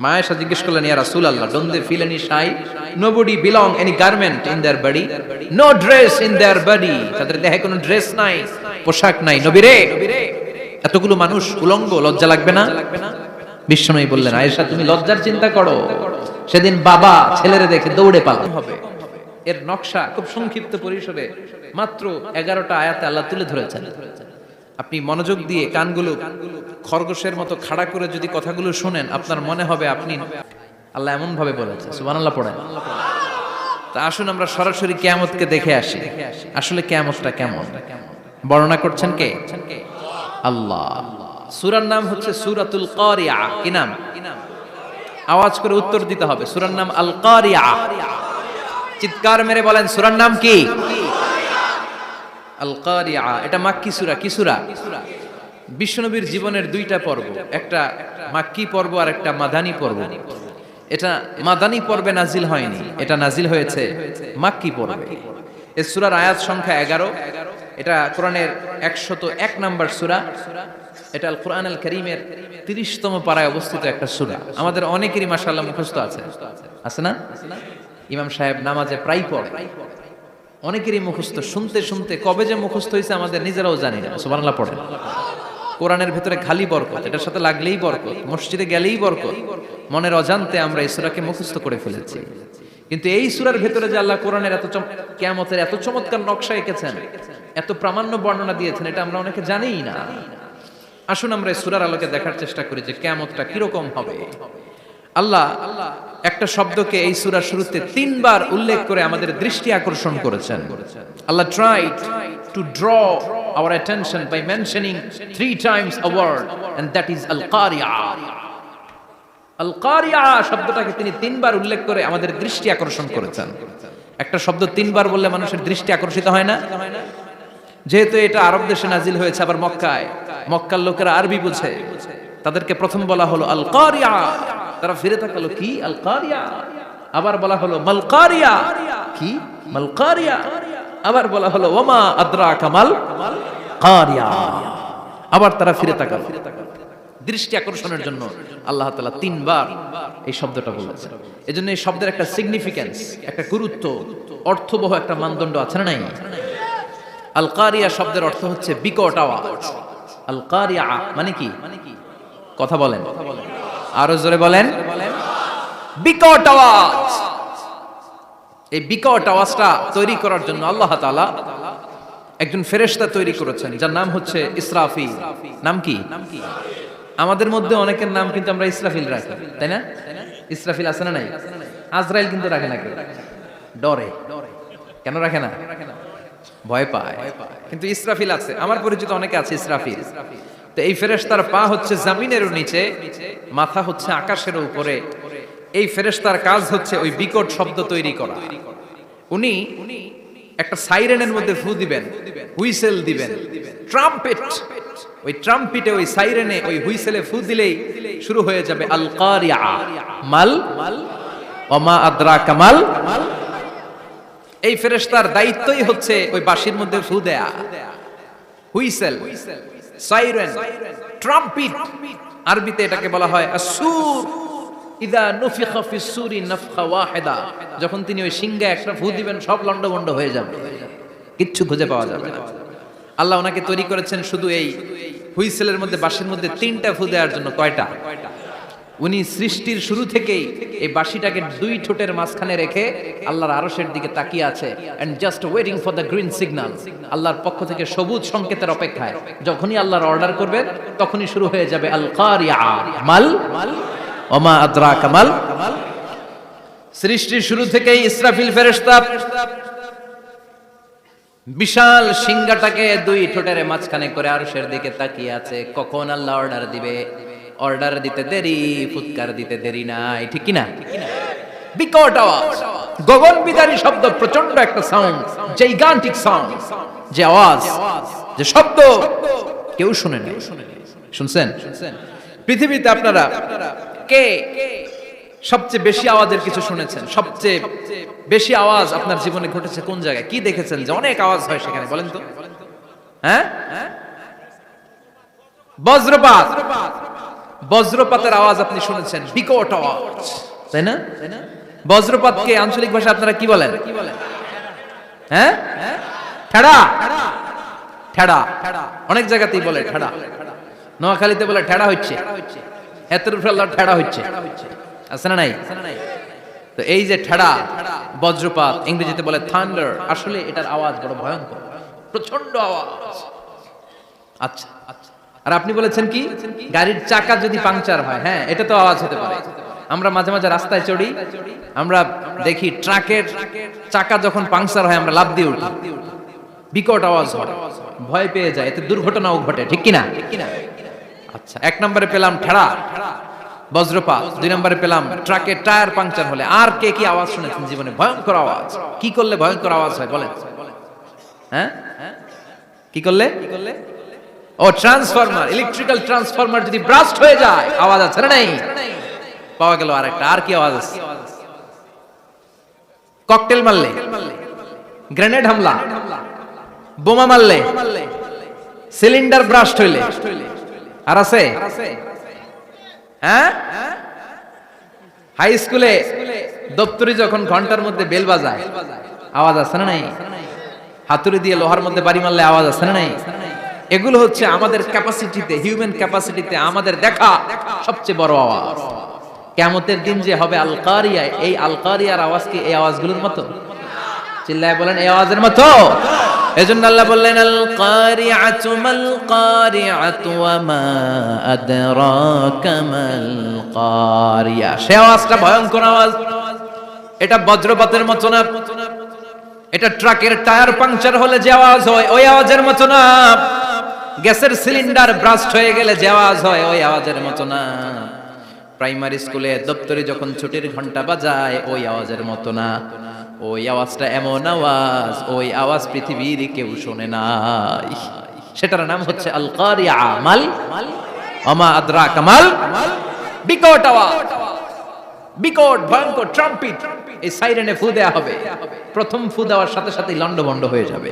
মায়েশা জিজ্ঞেস করলেন ইয়া রাসূল আল্লাহ don't they feel any shy nobody belong any garment in their body no dress in their body তাদের দেহে কোনো ড্রেস নাই পোশাক নাই নবী রে এতগুলো মানুষ উলঙ্গ লজ্জা লাগবে না বিশ্বনবী বললেন আয়েশা তুমি লজ্জার চিন্তা করো সেদিন বাবা ছেলেরে দেখে দৌড়ে পালানো হবে এর নকশা খুব সংক্ষিপ্ত পরিসরে মাত্র এগারোটা আয়াতে আল্লাহ তুলে ধরেছেন আপনি মনোযোগ দিয়ে কানগুলো খরগোশের মতো খাড়া করে যদি কথাগুলো শুনেন আপনার মনে হবে আপনি আল্লাহ এমন ভাবে বলেছে সুবহানাল্লাহ পড়েন। তা আসুন আমরা সরাসরি কিয়ামতকে দেখে আসি। আসলে কিয়ামতটা কেমন? বর্ণনা করছেন কে? আল্লাহ। সূরার নাম হচ্ছে সূরাতুল কারিয়া কি নাম? আওয়াজ করে উত্তর দিতে হবে। সূরার নাম আল কারিয়া। চিৎকার মেরে বলেন সূরার নাম কি? আল কারিয়া এটা মাক্কি সূরা, কি সূরা? বিশ্বনবীর জীবনের দুইটা পর্ব, একটা মাক্কি পর্ব আর একটা মাদানী পর্ব। এটা মাদানী পর্বে নাজিল হয়নি, এটা নাজিল হয়েছে মাক্কি পর্বে। এ সূরার আয়াত সংখ্যা এগারো, এটা কোরআনের একশত এক নাম্বার সূরা, এটা আল কোরআন আল করিমের তিরিশতম পাড়ায় অবস্থিত একটা সূরা। আমাদের অনেকেরই মাসাল্লাহ মুখস্থ আছে। আছে না? ইমাম সাহেব নামাজে প্রায় পড়ে। অনেকেরই মুখস্থ, শুনতে শুনতে, কবে যে মুখস্থ হয়েছে আমাদের নিজেরাও জানি না। সুবহানাল্লাহ পড়ে কোরআনের ভেতরে খালি বরকত, এটার সাথে লাগলেই বরকত, মসজিদে গেলেই বরকত, মনের অজান্তে আমরা এই সূরাকে মুখস্থ করে ফেলেছি। কিন্তু এই সুরার ভেতরে যে আল্লাহ কোরআনের এত কিয়ামতের এত চমৎকার নকশা এঁকেছেন, এত প্রামাণ্য বর্ণনা দিয়েছেন, এটা আমরা অনেকে জানিই না। আসুন আমরা এই সূরার আলোকে দেখার চেষ্টা করি যে কিয়ামতটা কীরকম হবে। আল্লাহ একটা শব্দকে এই সূরার শুরুতে তিনবার উল্লেখ করে আমাদের দৃষ্টি আকর্ষণ করেছেন। আল্লাহ tried to draw our attention by mentioning three times a word, and that is al qari'a আল কারিয়া শব্দটাকে তিনি তিনবার উল্লেখ করে আমাদের দৃষ্টি আকর্ষণ করেছেন। একটা শব্দ তিনবার বললে মানুষের দৃষ্টি আকর্ষিত হয় না? যেহেতু এটা আরব দেশে নাজিল হয়েছে, আবার মক্কায়। মক্কার লোকেরা আরবি বুঝে। তাদেরকে প্রথম বলা হলো আল কারিয়া তারা ফিরে তাকালো, কি? আল কারিয়া আবার বলা হলো মাল কারিয়া কি? মাল কারিয়া আবার বলা হলো, ওমা আদ্রা কামাল কারিয়া আবার তারা ফিরে তাকালো। দৃষ্টি আকর্ষণের জন্য আল্লাহ তালা তিনবার এই শব্দটা বলেছেন। এই জন্য এই শব্দের একটা সিগনিফিকেন্স একটা গুরুত্ব, অর্থবহ একটা মানদণ্ড আছে না নাই? আলকারিয়া শব্দের অর্থ হচ্ছে বিকট আওয়াজ। আল কারিয়া মানে কি? কথা বলেন। আরও জোরে বলেন। বিকট আওয়াজ। এই বিকট আওয়াজটা তৈরি করার জন্য আল্লাহ তাআলা একজন ফেরেশতা তৈরি করেছেন, যার নাম হচ্ছে ইসরাফিল। নাম কি? আমাদের মধ্যে অনেকের নাম কিন্তু আমরা ইসরাফিল রাখি, তাই না? ইসরাফিল আছে না নাই? আজরাইল কিন্তু রাখে না কেউ ডরে। কেন রাখে না? ভয় পায়। কিন্তু ইসরাফিল আছে, আমার পরিচিত অনেকে আছে ইসরাফিল। তো এই ফেরেশতার পা হচ্ছে জামিনের নিচে, মাথা হচ্ছে আকাশের উপরে। এই ফেরেশতার কাজ হচ্ছে ওই বিকট শব্দ তৈরি করা। উনি একটা সাইরেনের মধ্যে ফু দিবেন, হুইসেল দিবেন। ট্রাম্পেট, ওই ট্রাম্পিটে ওই সাইরেনে ওই হুইসেলে ফু দিলেই শুরু হয়ে যাবে আল কারিয়া মাল, ওমা আদ্রা কামাল এই ফেরেশতার দায়িত্বই হচ্ছে ওই বাঁশির মধ্যে ফু দেয়া। হুইসেল হুইসেল সাইরেন ট্রাম্পিট আরবিতে এটাকে বলা হয় আসুর ইদা নুফিখা ফিস সুরি নাফখা ওয়াহিদা যখন তিনি ওই সিংহে একটা ফু দিবেন, সব লন্ডভন্ড হয়ে যাবে। কিচ্ছু খুঁজে পাওয়া যাবে না। আল্লাহ ওনাকে তৈরি করেছেন শুধু এই হুইসেলের মধ্যে বাসের মধ্যে তিনটা ফু দেওয়ার জন্য কয়টা? উনি সৃষ্টির শুরু থেকেই এই বাঁশিটাকে দুই ঠোঁটের মাঝখানে রেখে আল্লাহর আরশের দিকে তাকিয়ে আছে and just waiting for the green আল্লাহর পক্ষ থেকে সবুজ সংকেতের অপেক্ষায়। যখনই আল্লাহর অর্ডার করবেন, তখনই শুরু হয়ে যাবে আল কারিয়া মাল, ওমা আদ্রা কামাল সৃষ্টির শুরু থেকেই ইসরাফিল ফেরেশতা বিশাল সিংহাটাকে দুই ঠোঁটের মাঝখানে করে আরশের দিকে তাকিয়ে আছে। কখন আল্লাহ অর্ডার দিবে? অর্ডার দিতে দেরি, ফুৎকার দিতে দেরি নাই, ঠিক কি না বিকট আওয়াজ। গগন বিদারী শব্দ প্রচণ্ড একটা সাউন্ড জাইগান্টিক সাউন্ড যে আওয়াজ, যে শব্দ কেউ শুনে নাই। শুনছেন? পৃথিবীতে আপনারা কে সবচেয়ে বেশি আওয়াজের কিছু শুনেছেন? সবচেয়ে বেশি আওয়াজ আপনার জীবনে ঘটেছে কোন জায়গায়? কি দেখেছেন যে অনেক আওয়াজ হয় সেখানে? বলেন তো। হ্যাঁ? বজ্রপাত। বজ্রপাতের আওয়াজ আপনি শুনেছেন, বিকট আওয়াজ। তাই না? বজ্রপাতকে আঞ্চলিক ভাষা আপনারা কি বলেন? হ্যাঁ? ঠেড়া। ঠেড়া। অনেক জায়গাতেই বলে ঠেড়া। নোয়াখালীতে বলে ঠেড়া হচ্ছে। এতের ঠেড়া হচ্ছে। আছে না নাই? তো এই যে ঠেড়া, বজ্রপাত, ইংরেজিতে বলে থান্ডার, আসলে এটার আওয়াজ বড় ভয়ঙ্কর। প্রচণ্ড আওয়াজ। আচ্ছা আচ্ছা। আর আপনি বলেছেন কি? গাড়ির চাকা যদি পাংচার হয় হ্যাঁ এটা তো আওয়াজ হতে পারে। আমরা মাঝে মাঝে রাস্তায় চড়ি, আমরা দেখি ট্রাকের চাকা যখন পাংচার হয়, আমরা লাভ দিয়ে উঠি। বিকট আওয়াজ হয়, ভয় পেয়ে যায়, এতে দুর্ঘটনাও ঘটে, ঠিক কিনা? আচ্ছা এক নম্বরে পেলাম ঠেড়া, বজ্রপাত। দুই নম্বরে পেলাম ট্রাকের টায়ার পাংচার হলে। আর কে কি আওয়াজ শুনেছেন জীবনে? ভয়ঙ্কর আওয়াজ। কি করলে ভয়ঙ্কর আওয়াজ হয়, বলেন। হ্যাঁ? কি করলে? ও ট্রান্সফরমার ইলেকট্রিক্যাল ট্রান্সফরমার যদি ব্রাস্ট হয়ে যায়, আওয়াজ আছে না নাই? পাওয়া গেল আরেকটা, আর কি আওয়াজ আছে? ককটেল মারলে, গ্রেনেড হামলা, বোমা মারলে সিলিন্ডার ব্রাস্ট হইলে। আর আছে? হ্যাঁ? হাই স্কুলে দপ্তরি যখন ঘণ্টার মধ্যে বেল বাজায়, আওয়াজ আছে না নাই? হাতুড়ি দিয়ে লোহার মধ্যে বাড়ি মারলে আওয়াজ আছে না নাই? এগুলো হচ্ছে আমাদের ক্যাপাসিটিতে হিউম্যান ক্যাপাসিটিতে আমাদের দেখা সবচেয়ে বড় আওয়াজ। কেমতের দিন যে হবে আলকারিয়া, এই আলকারিয়ার আওয়াজ কি এই আওয়াজগুলোর মতো? চিল্লায় বলেন, এই আওয়াজের মতো? এজন্য আল্লাহ বললেন আল কারিআতু মাল কারিআতু ওয়া মা কারিয়া সে আওয়াজটা ভয়ঙ্কর আওয়াজ। এটা বজ্রপাতের মতো না। এটা ট্রাকের টায়ার পাংচার হলে যে আওয়াজ হয়, ওই আওয়াজের মতো না। গ্যাসের সিলিন্ডার ব্রাস্ট হয়ে গেলে যে আওয়াজ হয়, ওই আওয়াজের মতো না। প্রাইমারি স্কুলে দপ্তরে যখন ছুটির ঘণ্টা বাজায়, ওই আওয়াজের মতো না। ওই আওয়াজটা এমন আওয়াজ, ওই আওয়াজ পৃথিবীর কেউ শোনে নাই। সেটার নাম হচ্ছে আল কারিয়া মাল অমা আদ্রা কামাল বিকট আওয়াজ। বিকট, ভয়ঙ্কর ট্রাম্পিট। এই সাইরেনে ফু দেয়া হবে। প্রথম ফু দেওয়ার সাথে সাথেই লন্ডভন্ড হয়ে যাবে।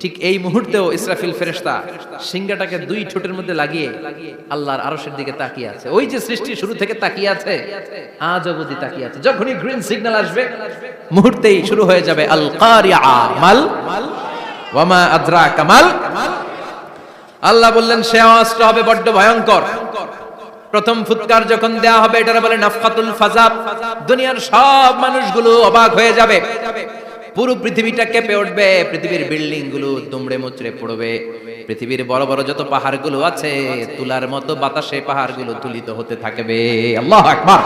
ঠিক এই মুহূর্তেও ইসরাফিল ফেরেশতা সিংহাটাকে দুই ঠোঁটের মধ্যে লাগিয়ে আল্লাহর আরশের দিকে তাকিয়ে আছে। ওই যে সৃষ্টি শুরু থেকে তাকিয়ে আছে, আজ অবধি তাকিয়ে আছে। যখনই গ্রিন সিগন্যাল আসবে, মুহূর্তেই শুরু হয়ে যাবে আল কারিয়া মাল, ওয়ামা আদ্রা কামাল আল্লাহ বললেন, সে আওয়াজটা হবে বড্ড ভয়ঙ্কর। প্রথম ফুৎকার যখন দেয়া হবে, এটার বলে নাফকাতুল ফাজাব। দুনিয়ার সব মানুষগুলো অবাক হয়ে যাবে। পুরো পৃথিবীটা কেঁপে উঠবে, পৃথিবীর বিল্ডিংগুলো দুমড়ে মুচড়ে পড়বে। পৃথিবীর বড় বড় যত পাহাড়গুলো আছে, তুলার মতো বাতাসে পাহাড়গুলো তুলিত হতে থাকবে। আল্লাহ আকবার।